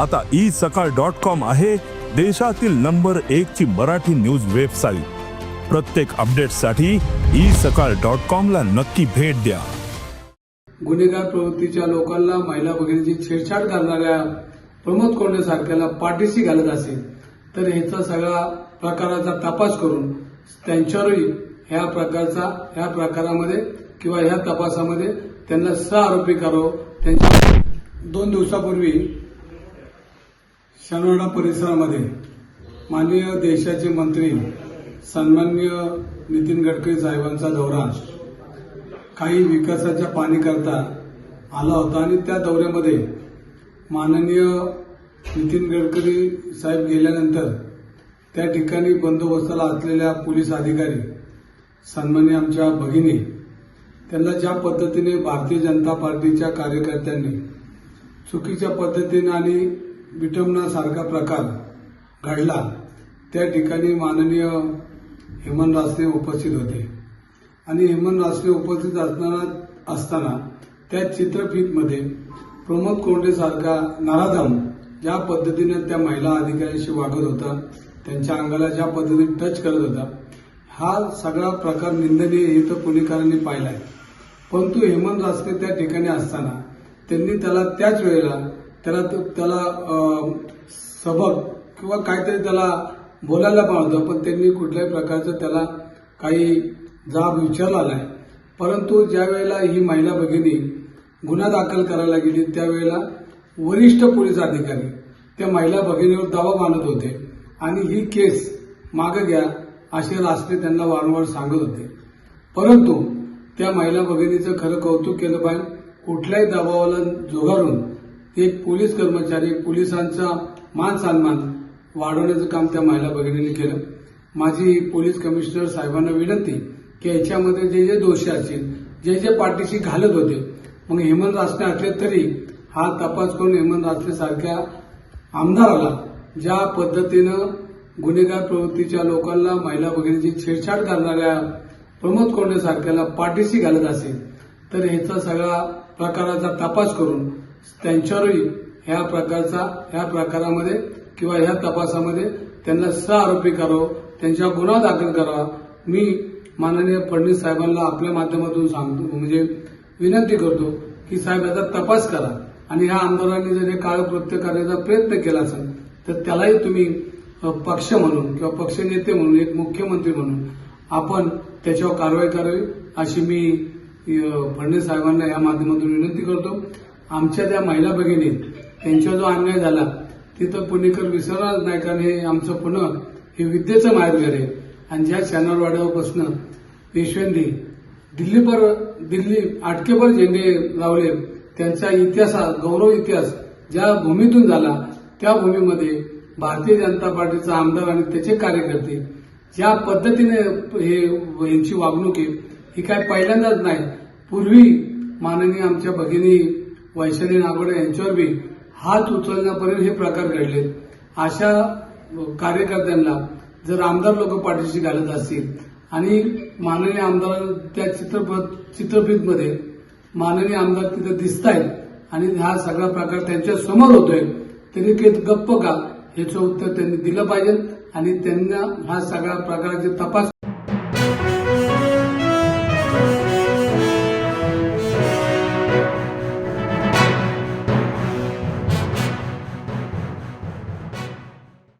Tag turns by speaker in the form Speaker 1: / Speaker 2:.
Speaker 1: आता ई सकाळ dot com आहे देशातील नंबर एक ची मराठी न्यूज वेबसाईट. प्रत्येक अपडेटसाठी ई सकाळ डॉट कॉम ला नक्की भेट द्या.
Speaker 2: गुन्हेगार प्रवृत्तीच्या लोकांना महिला भगिनीची छेडछाड करणाऱ्या प्रमोद कोंडे सारख्याला पाठीशी घालत असेल तर ह्याचा सगळा प्रकाराचा तपास करून त्यांच्यावरही ह्या प्रकारचा ह्या प्रकारामध्ये किंवा ह्या तपासामध्ये त्यांना सह आरोपी करावं. त्यांच्या दोन दिवसापूर्वी शनिवाडा परिसरामध्ये माननीय देशाचे मंत्री सन्मान्य नितीन गडकरी साहेबांचा दौरा. काही विकासाच्या पाणीकरता आला होता आणि त्या दौऱ्यामध्ये माननीय नितीन गडकरी साहेब गेल्यानंतर त्या ठिकाणी बंदोबस्ताला असलेल्या पोलीस अधिकारी सन्मान्य आमच्या भगिनी त्यांना ज्या पद्धतीने भारतीय जनता पार्टीच्या कार्यकर्त्यांनी चुकीच्या पद्धतीने आणि विटंबनासारखा प्रकार घडला त्या ठिकाणी माननीय हेमंत रासने उपस्थित होते. आणि हेमंत रासने उपस्थित असताना असताना त्या चित्रफितमध्ये प्रमोद कोंडे सारखा ज्या पद्धतीने त्या महिला अधिकाऱ्यांशी वागत होता. त्यांच्या अंगाला ज्या पद्धतीने टच करत होता. हा सगळा प्रकार निंदनीय हे तर पुणेकरांनी पाहिलाय. परंतु हेमंत रासने त्या ठिकाणी असताना त्यांनी त्याला त्याच वेळेला त्याला त्याला सबक किंवा काहीतरी त्याला बोलायला पण पण त्यांनी कुठल्याही प्रकारचं त्याला काही जाब विचारला नाही. परंतु ज्या वेळेला ही महिला भगिनी गुन्हा दाखल करायला गेली त्यावेळेला वरिष्ठ पोलीस अधिकारी त्या महिला भगिनीवर दबाव मानत होते आणि ही केस मागे घ्या असे रास्ते त्यांना वारंवार सांगत होते. परंतु त्या महिला भगिनीचं खरं कौतुक केलं पाहिजे. कुठल्याही दबावाला जोगारून एक पोलीस कर्मचारी पोलिसांचा मान सन्मान वाढवण्याचं काम त्या महिला भगिनीने केलं. माझी पोलीस कमिशनर साहेबांना विनंती की याच्यामध्ये जे जे दोषी असतील जे जे पाठीशी घालत होते मग हेमंत रासने असले तरी हा तपास करून हेमंत रासने सारख्या आमदाराला ज्या पद्धतीनं गुन्हेगार प्रवृत्तीच्या लोकांना महिला भगिनीची छेडछाड करणाऱ्या प्रमोद कोंडे सारख्याला पाठीशी घालत असेल तर ह्याचा सगळा प्रकाराचा तपास करून त्यांच्यावरही ह्या प्रकारचा ह्या प्रकारामध्ये किंवा ह्या तपासामध्ये त्यांना सह आरोपी करावं त्यांच्या गुन्हा दाखल करावा. मी माननीय फडणवीस साहेबांना आपल्या माध्यमातून सांगतो म्हणजे विनंती करतो की साहेब याचा तपास करा. आणि ह्या आमदारांनी जर हे काळकृत्य करण्याचा प्रयत्न केला असेल तर त्यालाही तुम्ही पक्ष म्हणून किंवा पक्षनेते म्हणून एक मुख्यमंत्री म्हणून आपण त्याच्यावर कारवाई करावी अशी मी फडणवीस साहेबांना या माध्यमातून विनंती करतो. आमच्या त्या महिला भगिनी त्यांच्यावर जो अन्याय झाला तिथं पुणेकर विसरणार नाही कारण हे आमचं पुणे हे विद्येचं माहेरघर आहे. आणि ज्या चॅनलवाड्यापासून पेशव्यांनी दिल्लीपर दिल्ली आटकेभर झेंडे लावले. त्यांचा इतिहास गौरव इतिहास ज्या भूमीतून झाला त्या भूमीमध्ये भारतीय जनता पार्टीचा आमदार आणि त्याचे कार्यकर्ते ज्या पद्धतीने हे यांची वागणूक आहे ही काय पहिल्यांदाच नाही. पूर्वी माननीय आमच्या भगिनी वैशाली नागोडे यांच्यावर बी हात उचलण्यापर्यंत हे प्रकार घडले. अशा कार्यकर्त्यांना जर आमदार लोक पाठीशी घालत असतील आणि माननीय आमदार त्या चित्रपट चित्रफितमध्ये माननीय आमदार तिथे दिसत आहेत आणि हा सगळा प्रकार त्यांच्यासमोर होतोय तरी काही गप्प का? ह्याचं उत्तर त्यांनी दिलं पाहिजे आणि त्यांना हा सगळ्या प्रकाराचे तपास